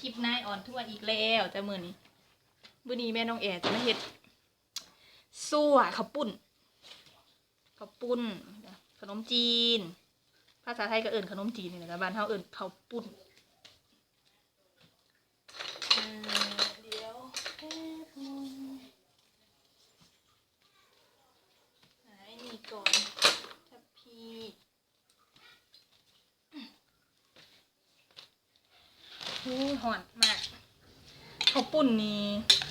คลิปนายอ่อนทั่วอีกแล้วแต่มือนี้มือนี้แม่น้องแอจะมาเห็ดซั่วข้าวปุ้นข้าวปุ้นขนมจีน ภาษาไทยก็เอิ่นขนมจีนนี่แหละบ้านเฮาเอิ่นข้าวปุ้นเอ่อเดี๋ยวแป๊บนึงหาไอ้นี่ก่อนทัพพี อู้หอนมากข้าวปุ้นนี่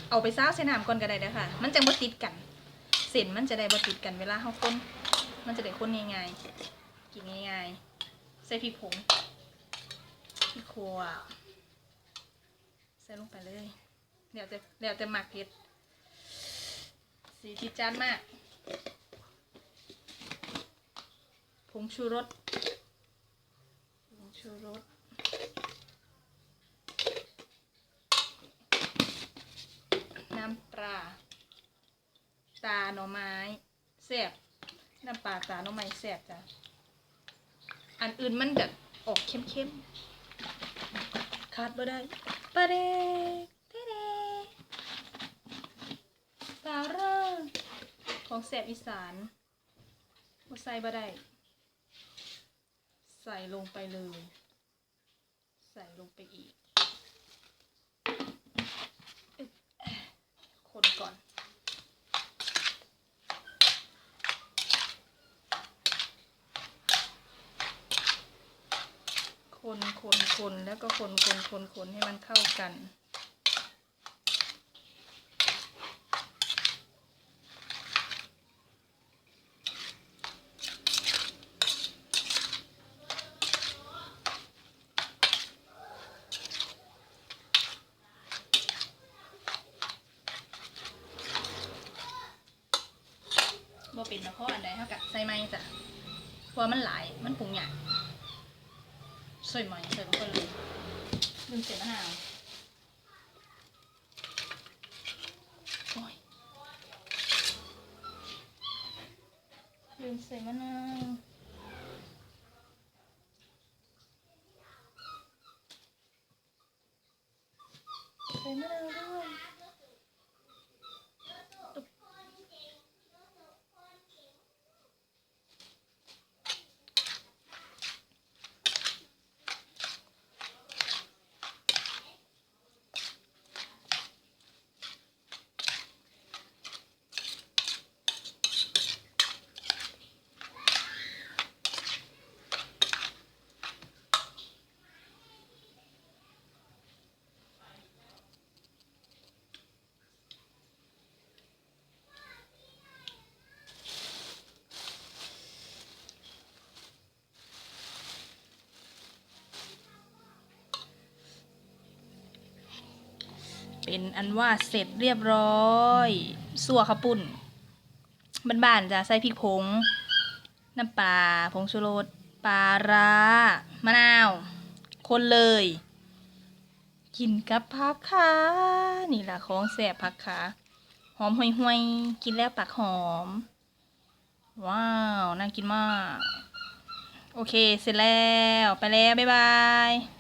เอาไปซาใส่น้ำก่อนก็ได้เด้อค่ะ มันจะบ่ติดกัน เส้นมันจะได้บ่ติดกันเวลาเฮาคนมันจะได้คนง่ายๆกินง่ายๆ ใส่พริกผงพริกขัวใส่ลงไปเลยเดี๋ยวจะเดี๋ยวจะหมักเผ็ดสีจิดจานมากผงชูรส ผงชูรส น้ำปลาตาหน่อไม้แซ่บน้ำปลาตาหน่อไม้แซ่บจ้ะอันอื่นมันแบบออกเข้มๆขาดบ่ได้ปลาเด็กเท่เด็กปลาเร่อของแซ่บอีสานบ่ใส่บ่ได้ใส่ลงไปเลย ใส่ลงไปอีก คนก่อน คนคนคนแล้วก็คนคนคนคนให้มันเข้ากันบ่เป็นตะข้ออันใดเท่ากับใส่ไม้จ้ะเพราะมันหลายมันปรุงยาก ใส่ไหมใส่ลงไปเลยลืมเสียมะนาวโอ้ยลืมใส่มะนาวใส่มะนาวด้วย เป็นอันว่าเสร็จเรียบร้อยสัวข้าปุ้นบ้านๆจะใส่พริกผง น้ำปลาผงชูรสปลาร้ามะนาว คนเลย กินกับผักขานี่แหละของแสบผักขาหอมห่วยๆ กินแล้วปากหอม ว้าว น่ากินมาก โอเค เสร็จแล้ว ไปแล้ว บ๊ายบาย